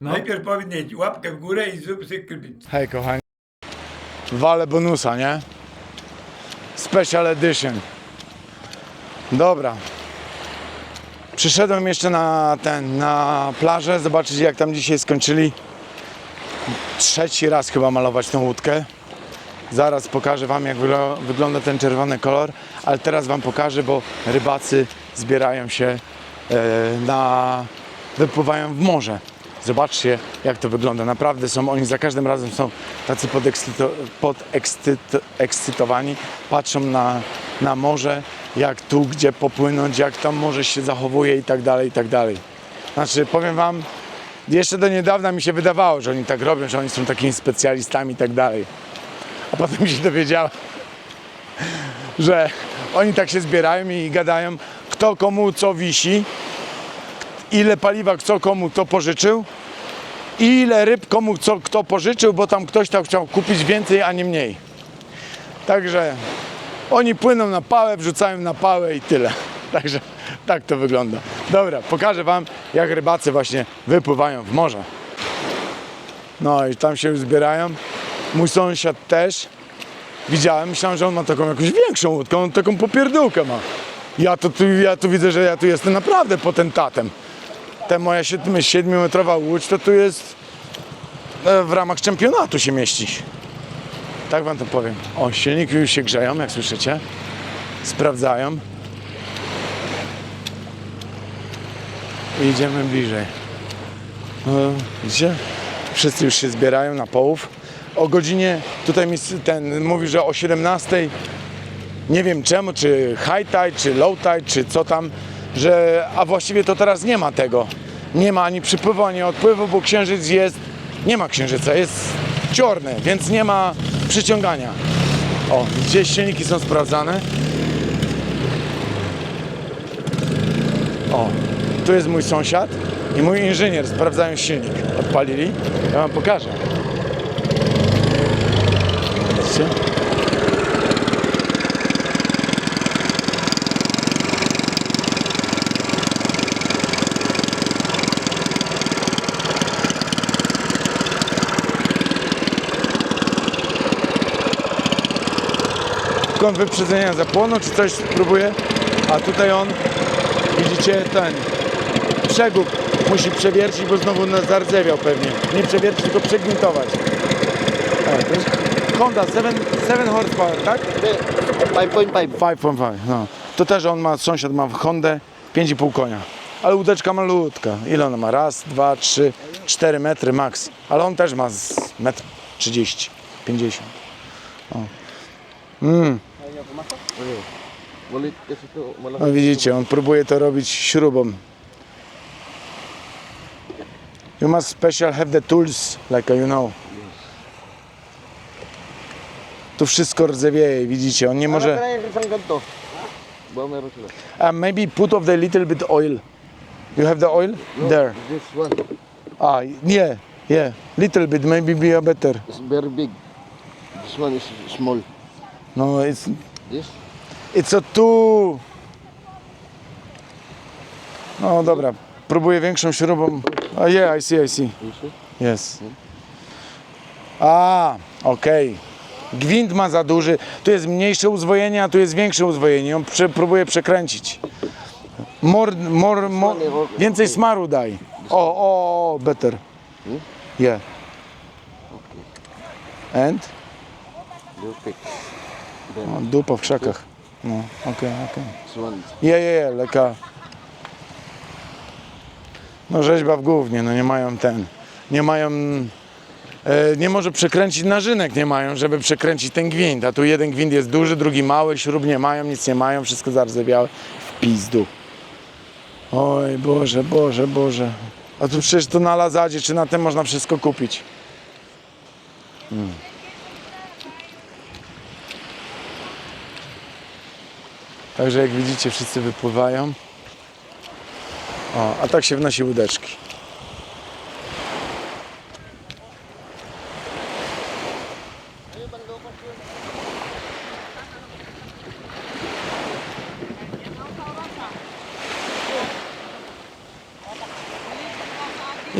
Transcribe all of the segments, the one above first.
Najpierw powinien łapkę w górę i zrób sobie Hej kochani. Wale bonusa, nie? Special edition. Dobra. Przyszedłem jeszcze na ten, na plażę, zobaczyć jak tam dzisiaj skończyli. Trzeci raz chyba malować tą łódkę. Zaraz pokażę wam jak wygląda ten czerwony kolor, ale teraz wam pokażę, bo rybacy zbierają się e, na, wypływają w morze. Zobaczcie jak to wygląda. Naprawdę są, oni za każdym razem są tacy podekscyto, podekscytowani. Patrzą na, na morze, jak tu, gdzie popłynąć, jak tam morze się zachowuje i tak dalej, i tak dalej. Znaczy powiem wam, jeszcze do niedawna mi się wydawało, że oni tak robią, że oni są takimi specjalistami i tak dalej. A potem się dowiedziałem, że oni tak się zbierają i gadają, kto komu co wisi, ile paliwa kto komu to pożyczył ile ryb komu co kto pożyczył, bo tam ktoś tam chciał kupić więcej, a nie mniej. Także oni płyną na pałę, wrzucają na pałę i tyle. Także tak to wygląda. Dobra, pokażę wam jak rybacy właśnie wypływają w morze. No i tam się już zbierają. Mój sąsiad też. Widziałem, myślałem, że on ma taką jakąś większą łódkę, on taką popierdółkę ma. Ja tu, ja tu widzę, że ja tu jestem naprawdę potentatem. Ta moja 7-metrowa łódź to tu jest e, w ramach czempionatu się mieści. Tak wam to powiem. O, silniki już się grzeją, jak słyszycie. Sprawdzają. Idziemy bliżej. O, widzicie? Wszyscy już się zbierają na połów. O godzinie, tutaj mi ten mówi, że o 17 nie wiem czemu, czy high tide, czy low tide, czy co tam, że, a właściwie to teraz nie ma tego. Nie ma ani przypływu, ani odpływu, bo księżyc jest, nie ma księżyca, jest ciorny, więc nie ma przyciągania. O, gdzieś silniki są sprawdzane. O, tu jest mój sąsiad i mój inżynier, sprawdzają silnik. Odpalili, ja wam pokażę. Widzicie? Kąt wyprzedzenia zapłonu, czy coś spróbuje, a tutaj on, widzicie, ten przegub musi przewiercić, bo znowu zardzewiał pewnie. Nie przewiercić, tylko przegwintować. O, to jest Honda 7, 7 horsepower, tak? 5.5. 5.5, no. To też on ma, sąsiad ma Hondę 5,5 konia. Ale łódeczka malutka. Ile ona ma? Raz, dwa, trzy, cztery metry max. Ale on też ma z metr 30, 50. Ulit kasi ito, malaki. No widzicie, on próbuje to robić śrubą. You must special have the tools, like you know. Tu wszystko rdzewieje, widzicie, on nie Może... Uh, maybe put of the little bit oil. You have the oil? There. This one Ah, yeah, yeah. Little bit, maybe be a better. is very big. This one is small. No, it's, This? it's a too... No dobra, próbuję większą śrubą. Oh, yeah, I see, I see. See? Jest. A, okej. Gwint ma za duży. Tu jest mniejsze uzwojenie, a tu jest większe uzwojenie. On prze, próbuje przekręcić. More, more, more, więcej smaru daj. O, o, better. Yeah. And? You pick. O, dupa w krzakach. No, okej, okej. Je, je, je, leka. No rzeźba w głównie, no nie mają ten, nie mają, e, nie może przekręcić narzynek, nie mają, żeby przekręcić ten gwint, a tu jeden gwint jest duży, drugi mały, śrub nie mają, nic nie mają, wszystko zardzewiałe, w pizdu. Oj Boże, Boże, Boże. A tu przecież to na Lazadzie czy na tym można wszystko kupić. Hmm. Także jak widzicie wszyscy wypływają. O, a tak się wnosi łódeczki.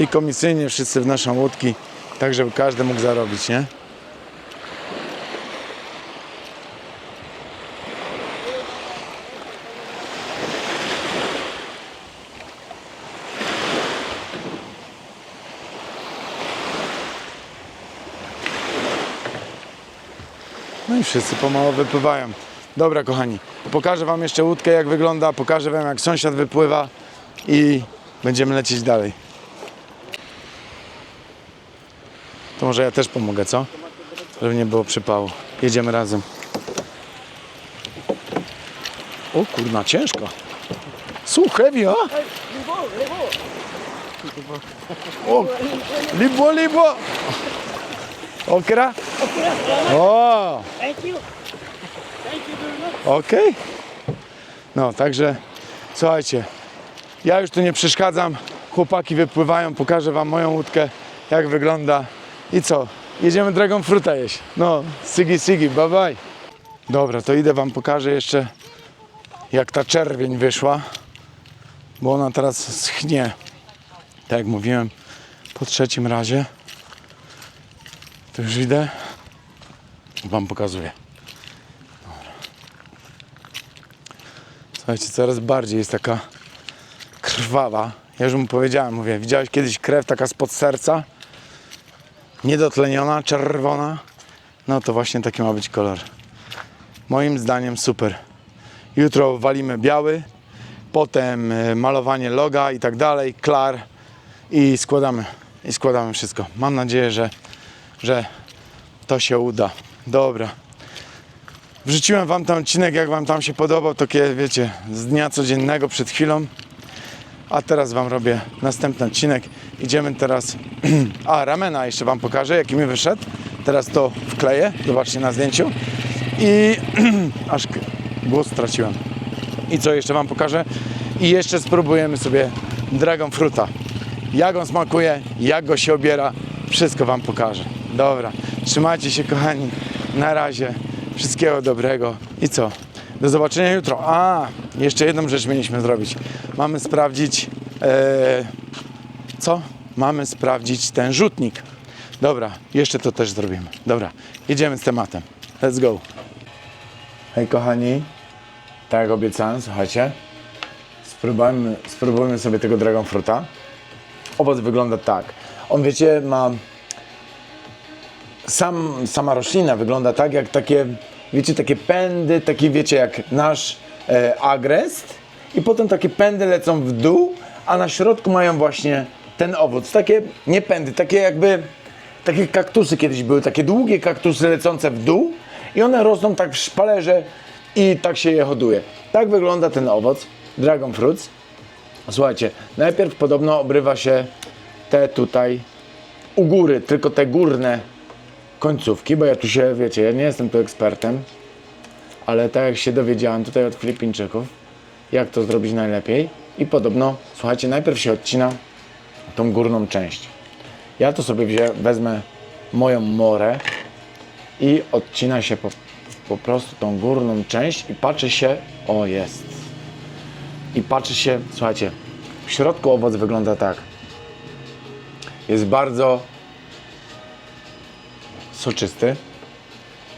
i komisyjnie wszyscy wnoszą łódki, tak żeby każdy mógł zarobić, nie? I wszyscy pomału wypływają. Dobra, kochani, pokażę Wam jeszcze łódkę, jak wygląda, pokażę Wam, jak sąsiad wypływa i będziemy lecieć dalej. To może ja też pomogę, co? Żeby nie było przypału. Jedziemy razem. O kurna, ciężko. Słuchaj, a? O, libo, libo. Okra? O! Thank you. Thank you very much. Okej. No, także słuchajcie, ja już tu nie przeszkadzam. Chłopaki wypływają, pokażę wam moją łódkę, jak wygląda. I co? Jedziemy Dragon Fruta jeść. No, sigi sigi, bye bye. Dobra, to idę wam pokażę jeszcze, jak ta czerwień wyszła, bo ona teraz schnie. Tak jak mówiłem, po trzecim razie. To już idę. Wam pokazuję. Słuchajcie, coraz bardziej jest taka krwawa. Ja już mu powiedziałem, mówię, widziałeś kiedyś krew taka spod serca? Niedotleniona, czerwona? No to właśnie taki ma być kolor. Moim zdaniem super. Jutro walimy biały, potem e, malowanie loga i tak dalej, klar i składamy, i składamy wszystko. Mam nadzieję, że, że to się uda. Dobra. Wrzuciłem wam ten odcinek, jak wam tam się podobał, takie wiecie, z dnia codziennego przed chwilą. A teraz wam robię następny odcinek. Idziemy teraz. A, ramena jeszcze wam pokażę, jaki mi wyszedł. Teraz to wkleję, zobaczcie na zdjęciu. I aż głos straciłem. I co jeszcze wam pokażę? I jeszcze spróbujemy sobie Dragon Fruta. Jak on smakuje, jak go się obiera, wszystko wam pokażę. Dobra, trzymajcie się kochani. Na razie. Wszystkiego dobrego. I co? Do zobaczenia jutro. A, jeszcze jedną rzecz mieliśmy zrobić. Mamy sprawdzić e, co? Mamy sprawdzić ten rzutnik. Dobra, jeszcze to też zrobimy. Dobra, jedziemy z tematem. Let's go. Hej kochani, tak jak obiecałem, słuchajcie, spróbujmy, spróbujmy sobie tego Dragon Fruta. Owoc wygląda tak. On wiecie, ma sam, sama roślina wygląda tak, jak takie, wiecie, takie pędy, takie wiecie, jak nasz e, agrest i potem takie pędy lecą w dół, a na środku mają właśnie ten owoc. Takie, nie pędy, takie jakby, takie kaktusy kiedyś były, takie długie kaktusy lecące w dół i one rosną tak w szpalerze i tak się je hoduje. Tak wygląda ten owoc, dragon fruits. Słuchajcie, najpierw podobno obrywa się te tutaj u góry, tylko te górne końcówki, bo ja tu się, wiecie, ja nie jestem tu ekspertem, ale tak jak się dowiedziałem tutaj od Filipińczyków, jak to zrobić najlepiej i podobno, słuchajcie, najpierw się odcina tą górną część. Ja to sobie wzię, wezmę moją morę i odcina się po, po prostu tą górną część i patrzy się, o jest. I patrzy się, słuchajcie, w środku owoc wygląda tak. Jest bardzo soczysty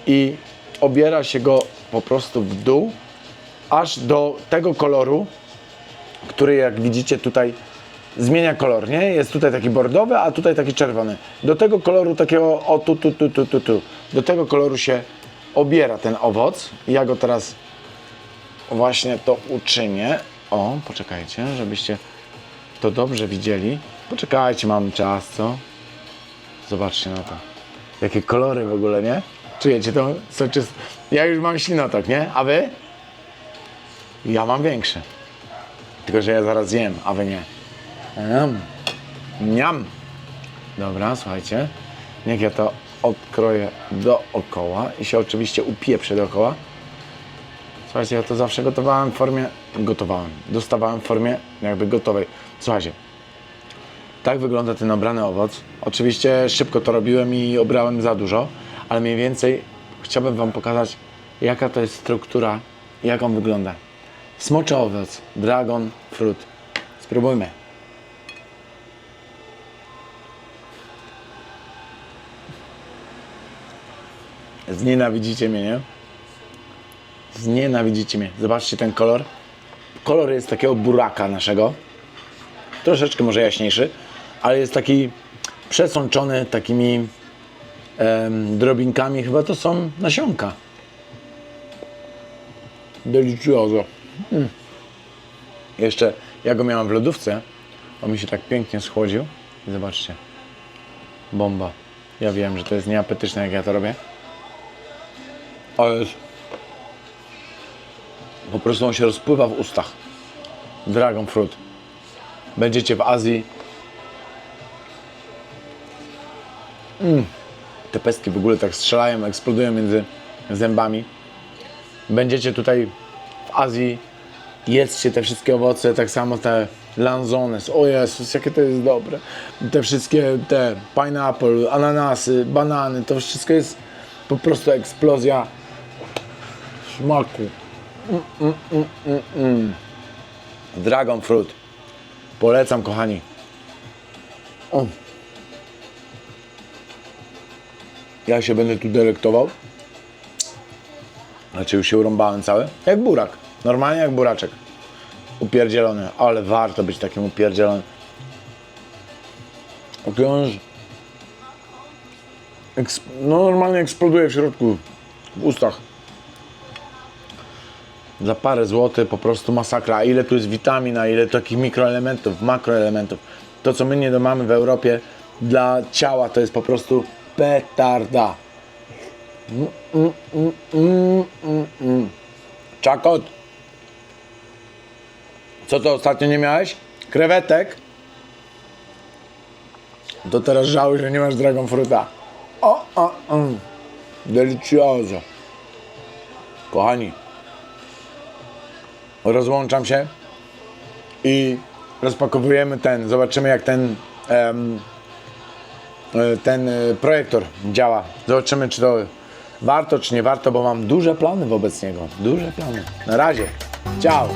i obiera się go po prostu w dół, aż do tego koloru, który jak widzicie tutaj zmienia kolor, nie? Jest tutaj taki bordowy, a tutaj taki czerwony. Do tego koloru takiego, o tu, tu, tu, tu, tu, tu. Do tego koloru się obiera ten owoc. Ja go teraz właśnie to uczynię. O, poczekajcie, żebyście to dobrze widzieli. Poczekajcie, mam czas, co? Zobaczcie na to. Jakie kolory w ogóle, nie? Czujecie to? Soczyst... Ja już mam ślinotok, nie? A wy? Ja mam większy. Tylko, że ja zaraz zjem, a wy nie. Niam. Niam. Dobra, słuchajcie. Niech ja to odkroję dookoła i się oczywiście upieprzę dookoła. Słuchajcie, ja to zawsze gotowałem w formie... Gotowałem. Dostawałem w formie jakby gotowej. Słuchajcie, tak wygląda ten obrany owoc. Oczywiście szybko to robiłem i obrałem za dużo, ale mniej więcej chciałbym Wam pokazać, jaka to jest struktura, jak on wygląda. Smoczy owoc, dragon fruit. Spróbujmy. Znienawidzicie mnie, nie? Znienawidzicie mnie. Zobaczcie ten kolor. Kolor jest takiego buraka naszego. Troszeczkę może jaśniejszy ale jest taki przesączony takimi em, drobinkami. Chyba to są nasionka. Delicioso. Mm. Jeszcze ja go miałem w lodówce. On mi się tak pięknie schłodził. I zobaczcie. Bomba. Ja wiem, że to jest nieapetyczne, jak ja to robię. Ale jest... Po prostu on się rozpływa w ustach. Dragon fruit. Będziecie w Azji. Mm. Te pestki w ogóle tak strzelają, eksplodują między zębami. Będziecie tutaj w Azji, jedzcie te wszystkie owoce, tak samo te lanzones. O Jezus, jakie to jest dobre. Te wszystkie, te pineapple, ananasy, banany, to wszystko jest po prostu eksplozja smaku. Mm, mm, mm, mm, mm. Dragon fruit. Polecam, kochani. O. Ja się będę tu delektował. Znaczy już się urąbałem cały. Jak burak. Normalnie jak buraczek. Upierdzielony. Ale warto być takim upierdzielonym. Książ... Eks... No normalnie eksploduje w środku. W ustach. Za parę złotych po prostu masakra. Ile tu jest witamin, a ile takich mikroelementów, makroelementów. To co my nie mamy w Europie dla ciała to jest po prostu petarda. Mm, mm, mm, mm, mm, mm. Czakot. Co to ostatnio nie miałeś? Krewetek? To teraz żałuj, że nie masz dragon fruta. O, o, o. Delicioso. Kochani, rozłączam się i rozpakowujemy ten. Zobaczymy jak ten em, e, ten e, projektor działa. Zobaczymy czy to warto czy nie warto, bo mam duże plany wobec niego. Duże plany. Na razie. Ciao.